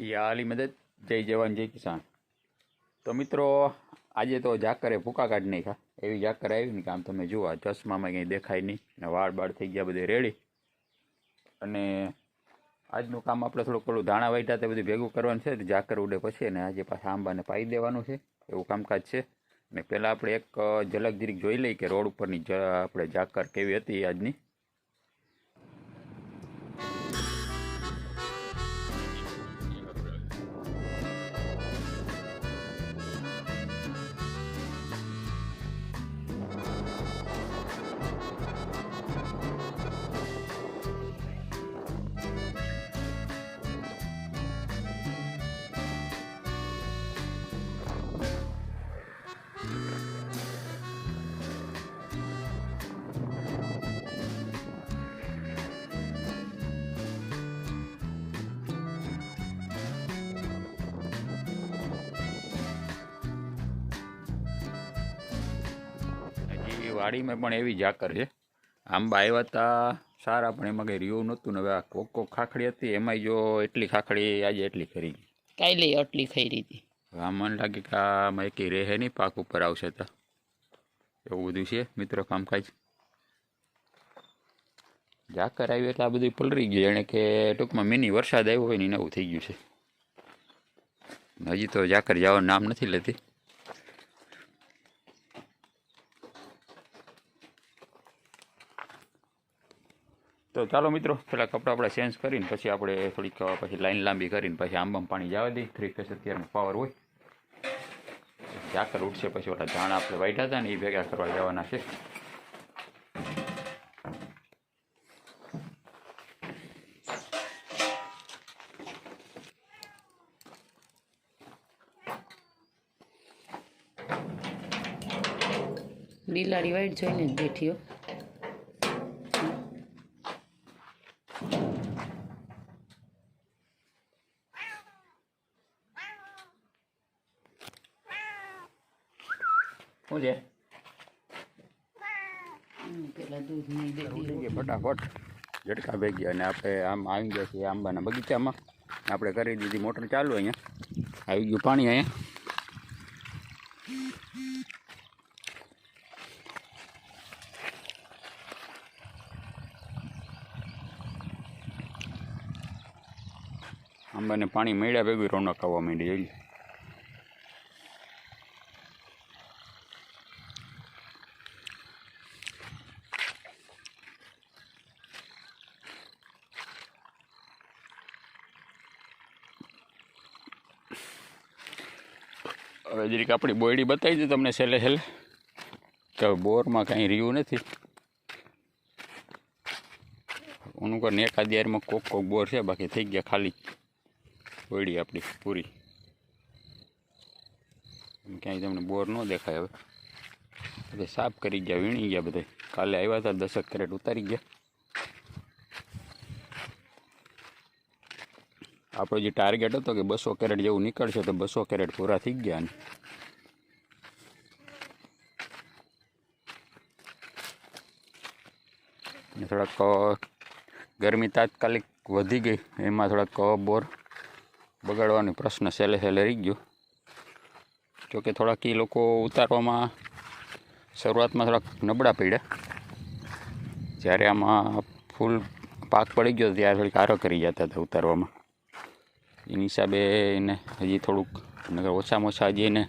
યાલી મદદ. જય જવાન, જય કિસાન. તો મિત્રો, આજે તો ઝાકરે ભૂકા નહીં નાખ્યા. એવી ઝાકર આવી ને કે આમ તમે જુઓ ચશ્મામાં કંઈ દેખાય નહીં ને વાળ બાળ થઈ ગયા બધે રેડી અને આજનું કામ આપણે થોડુંક પેલું ધાણા વાઈટા તે બધું ભેગું કરવાનું છે ઝાકર ઉડે પછી અને આજે પાછા આંબાને પાઈ દેવાનું છે. એવું કામકાજ છે. ને પહેલાં આપણે એક ઝલક જીરીક જોઈ લઈએ કે રોડ ઉપરની આપણે ઝાકર કેવી હતી આજની. હજી વાડીમાં પણ એવી ઝાકર છે. આંબા આવ્યા હતા સારા પણ એમાં કંઈ રહ્યું નહોતું ને હવે આ કોક કોક ખાખડી હતી એમાંય જો એટલી ખાખડી આજે એટલી કરી ગઈ. કાલે એટલી ખરી હતી? હા મને લાગે કે આમાં એકી રહે નહીં પાક ઉપર આવશે તો. એવું બધું છે મિત્રો કામકાજ? ઝાકર આવી એટલે આ બધું પલરી ગયું એણે કે ટૂંકમાં મિની વરસાદ આવ્યો હોય ને એવું થઈ ગયું છે. હજી તો ઝાકર જવાનું નામ નથી લેતી. તો ચાલો મિત્રો પેલા કપડાં આપણે ચેન્જ કરીને પછી આપણે થોડીક પછી લાઈન લાંબી કરીને પછી આંબામાં પાણી જવા દઈએ. થ્રી ફેસ અત્યારમાં પાવર હોય. ઝાકર ઉઠશે પછી ઓલા ધાણા આપણે વાઢ્યા હતા ને એ ભેગા કરવા જવાના છે. બિલાડી વાઈટ જોઈને જ બેઠી શું છે? ફટાફટ. ઝટકા ભેગી અને આપણે આમ આવી ગયા છીએ આંબાના બગીચામાં. આપણે કરી દીધી મોટર ચાલુ અહીંયા. આવી ગયું પાણી અહીંયા. આંબાને પાણી મળ્યા ભેગું રોનક આવવા માંડી હવે જરીક આપણી બોયડી બતાવી દઉં તમને છેલ્લે છેલ્લે. તો બોરમાં કાંઈ રહ્યું નથી. ઓનું કર એકાદ યારમાં કોક કોક બોર છે, બાકી થઈ ગયા ખાલી. બોયડી આપણી પૂરી. ક્યાંય તમને બોર ન દેખાય હવે. સાફ કરી ગયા, વીણી ગયા બધે. કાલે આવ્યા હતા દસક કેરેટ ઉતારી ગયા. આપણો જે ટાર્ગેટ હતો કે બસો કેરેટ જેવું નીકળશે તો બસો કેરેટ પૂરા થઈ ગયા ને. થોડાક ગરમી તાત્કાલિક વધી ગઈ, એમાં થોડાક બોર બગાડવાનો પ્રશ્ન સહેલે સહેલે રહી ગયો. જોકે થોડાક એ લોકો ઉતારવામાં શરૂઆતમાં થોડાક નબળા પડ્યા. જ્યારે આમાં ફૂલ પાક પડી ગયો ત્યારે થોડીક આરો કરી જતા હતા ઉતારવામાં. એની હિસાબે એને હજી થોડુંક નગર ઓછામાં ઓછા હજી એને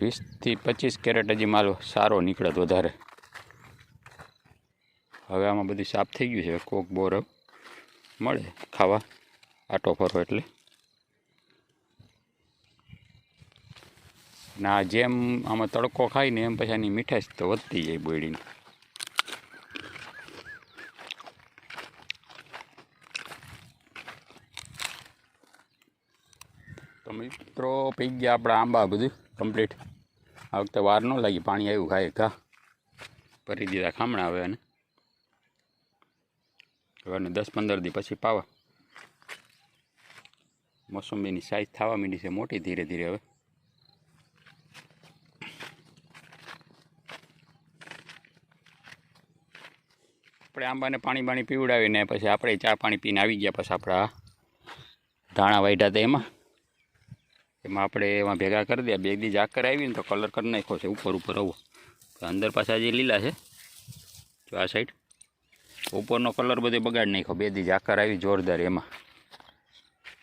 વીસથી પચીસ કેરેટ હજી માલ સારો નીકળત વધારે. હવે આમાં બધું સાફ થઈ ગયું છે. કોક બોર મળે ખાવા. આટો ફરો એટલે. ના જેમ આમાં તડકો ખાય ને એમ પછી એની મીઠાશ તો વધતી જાય બોયડીની. તો મિત્રો, પી ગયા આપણા આંબા બધું કમ્પ્લીટ આ વખતે વાર ન લાગી, પાણી આવ્યું ખાય ઘા ભરી દીધા ખામણા હવે અને હવે એને દસ પંદર દી પછી પાવા. મોસંબીની સાઈઝ થવા માંડી છે મોટી ધીરે ધીરે હવે. આપણે આંબાને પાણી બાણી પીવડાવીને પછી આપણે ચા પાણી પીને આવી ગયા પછી આપણા ધાણા વાઢ્યા હતા એમાં. એમાં આપણે એમાં ભેગા કરી દે, બે દી ઝાકર આવી ને તો કલર કરી નાખ્યો છે, ઉપર ઉપર આવો. અંદર પાછા જે લીલા છે, જો આ સાઈડ ઉપરનો કલર બધે બગાડી નાખ્યો, બે દી ઝાકર આવી, જોરદાર એમાં.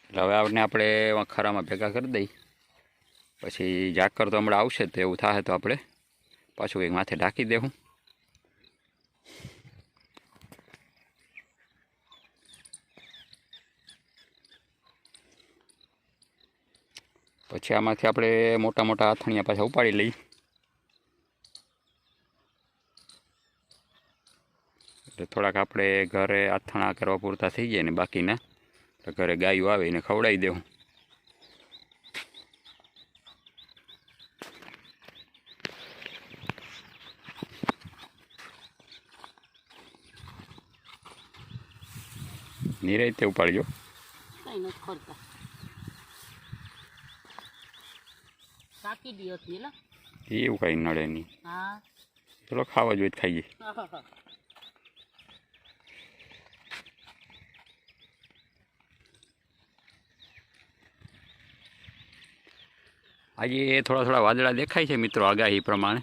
એટલે હવે આપણે આપણે ખરામાં ભેગા કરી દઈ. પછી ઝાકર તો હમણાં આવશે તો એવું થાય તો આપણે પાછું કંઈક માથે ઢાંકી દેવું. પછી આમાંથી આપણે મોટા મોટા આથણિયા પાછા ઉપાડી લઈ એટલે થોડાક આપણે ઘરે આથણા કરવા પૂરતા થઈ જાય ને બાકીના એટલે ઘરે ગાયો આવે એને ખવડાવી દેવું. નિરાયતે ઉપાડજો. નથી ખરતા દી હતી એલા એવું કઈ નડે નહીં. હા. ચલો ખાવા જોઈએ ખાઈએ. આજે થોડા થોડા વાદળા દેખાય છે મિત્રો આગાહી પ્રમાણે.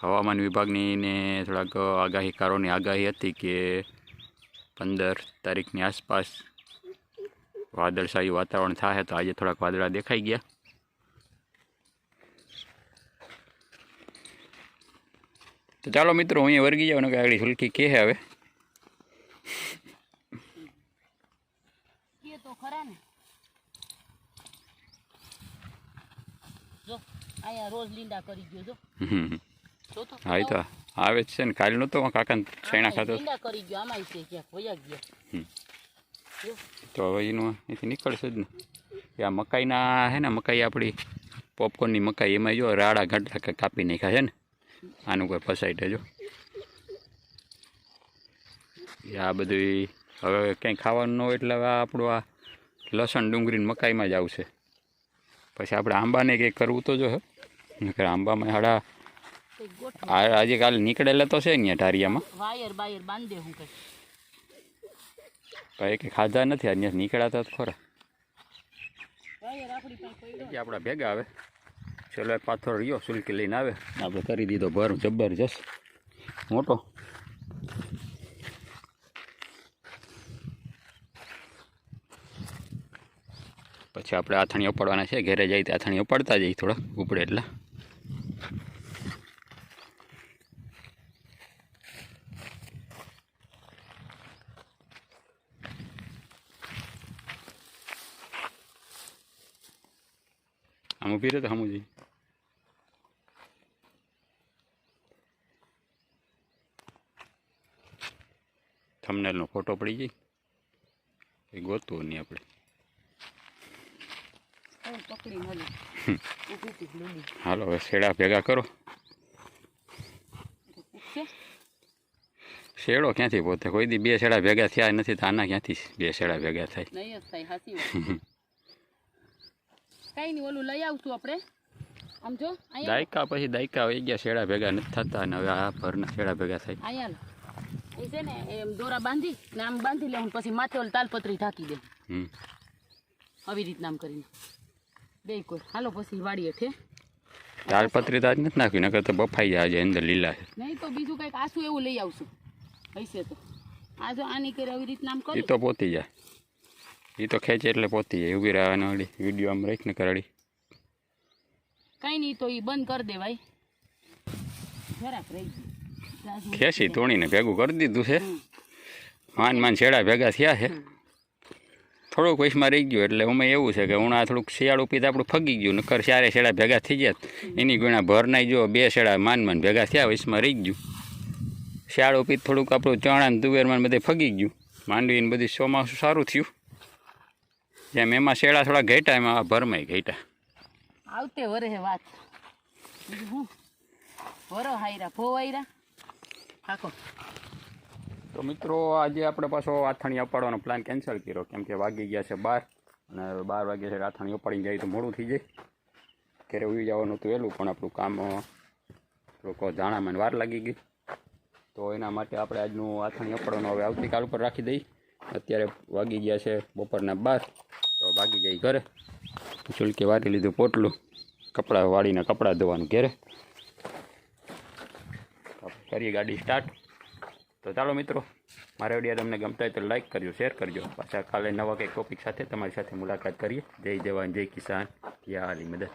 હવામાન વિભાગની ને થોડાક આગાહીકારોની આગાહી હતી કે પંદર તારીખની આસપાસ વાદળછાયું વાતાવરણ થાય તો આજે થોડાક વાદળા દેખાઈ ગયા. તો ચાલો મિત્રો હું અહીંયા વર્ગી જાઉં ને કે આગળ હુલકી કે હવે. એ તો ખરા ને. જો અહીંયા રોજ લીંડા કરી ગયો જો. હમ. જો તો. હા એ તો આવે જ છે ને. કાલનો તો કાકાને છૈણા ખાતો લીંડા કરી ગયો આમાં છે ક્યાંક વયા ગયા. જો તો હવે એનું અહીંથી નીકળશે જ ને. એ આ મકાઈના હે ને મકાઈ આપણી પોપકોર્નની મકાઈ એમાં જો રાડા ઘાટા કે કાપી નાખ્યા છે ને આનું કોઈ ફસાઈ દેજો. એ આ બધું હવે ક્યાંય ખાવાનું ન હોય એટલે હવે આપણું આ લસણ ડુંગળીને મકાઈમાં જ આવશે. પછી આપણે આંબાને કંઈક કરવું તો જો નકર આંબામાં હાડા આ- આજે કાલે નીકળેલા તો છે અહીંયા ઢારિયામાં. વાયર બાયર બાંધે હું કઈ. એ કંઈ ખાધા નથી અહીંયા નીકળાતા ખરા. આપણી ભેગા આવે. છેલ્લો એક પાથર રહ્યો સુલકી લઈને આવે. આપણે કરી દીધો ભર જબરજસ્ત. મોટો. પછી આપણે આથણી ઉપાડવાના છે ઘરે જઈએ તો આથણી ઉપાડતા જઈએ થોડા ઉપડે એટલે આમ ઊભી રહે તો હમું જઈ થંબનેલનો ફોટો પડી જાય એ ગોતવું નહીં આપણે. હાલો હવે શેડા ભેગા કરો. શેડો ક્યાંથી પોતે? કોઈ દી બે શેડા ભેગા થયા નથી તો આના ક્યાંથી બે શેડા ભેગા થાય નહીં જ થાય હાસી વાત કઈ નહીં ઓલું લઈ આવશું આપણે. આમ જો દાયકા પછી દાયકા વહી ગયા શેડા ભેગા નથી થતા અને હવે આ ભરના શેડા ભેગા થાય અહીંયા એ છે ને એમ દોરા બાંધી ને આમ બાંધી લેવું પછી માથે ઓલ તાલપત્રી ઢાંકી દે. આવી રીતના આમ કરીને. બે કોઈ. હાલો પછી વાડી હેઠે તાલપત્રી તાજ નથી નાખ્યું નકર તો બફાઈ જાય અંદર લીલા છે. નહીં તો બીજું કંઈક આસું એવું લઈ આવશું. હશે તો. આ જો આની કરી આવી રીતના આમ કરી તો પોતી જાય. એ તો ખેંચે એટલે પોતી જાય ઊભી રહેવાની અડી વીડિયો આમ રાખીને કરાડી કઈ નહીં તો એ બંધ કરી દેવાય. જરાક રહી ખેંચી તોડીને ભેગું કરી દીધું છે. માન માન છેડા ભેગા થયા છે. થોડુંક વયસમાં રહી ગયું એટલે અમે એવું છે કે ઉણા થોડુંક શિયાળું પીતા આપણું ફગી ગયું નકર ચારે શેડા ભેગા થઈ ગયા. એની ગુણા ભર નાઈ જો બે શેડા માન માન ભેગા થયા વયસમાં રહી ગયું. શિયાળું પીત થોડુંક આપણું ચણા ને તુવેરમાં બધે ફગી ગયું. માંડવી ને બધી ચોમાસું સારું થયું. જેમ એમાં શેડા થોડા ઘેટા એમાં ભરમાઈ ઘેટા. આવતે વરે વાત. વરો હાયરા ભો હાયરા. હાકો. તો મિત્રો આજે આપણે પાછો આથાણી અપાડવાનો પ્લાન કેન્સલ કર્યો. કેમ કે વાગી ગયા છે બાર અને બાર વાગ્યા છે આથાણી અપાડીને જાય તો મોડું થઈ જાય. ઘરે ઉઈ જવાનું હતું વહેલું પણ આપણું કામ લોકો જાણામાં વાર લાગી ગઈ. તો એના માટે આપણે આજનું આથાણી અપાડવાનું હવે આવતીકાલ ઉપર રાખી દઈ. અત્યારે વાગી ગયા છે બપોરના બાર. તો ભાગી જાય ઘરે. ચુલકી વાટી લીધું પોટલું. કપડાં વાળીને કપડાં ધોવાનું ઘેરે. કરીએ ગાડી સ્ટાર્ટ તો ચાલો મિત્રો, મારા વીડિયો તમને ગમતા હોય તો લાઈક કરજો શેર કરજો. પાછા કાલે નવા કંઈક ટોપિક સાથે તમારી સાથે મુલાકાત કરીએ. જય જવાન, જય કિસાન. યા આલી મદદ.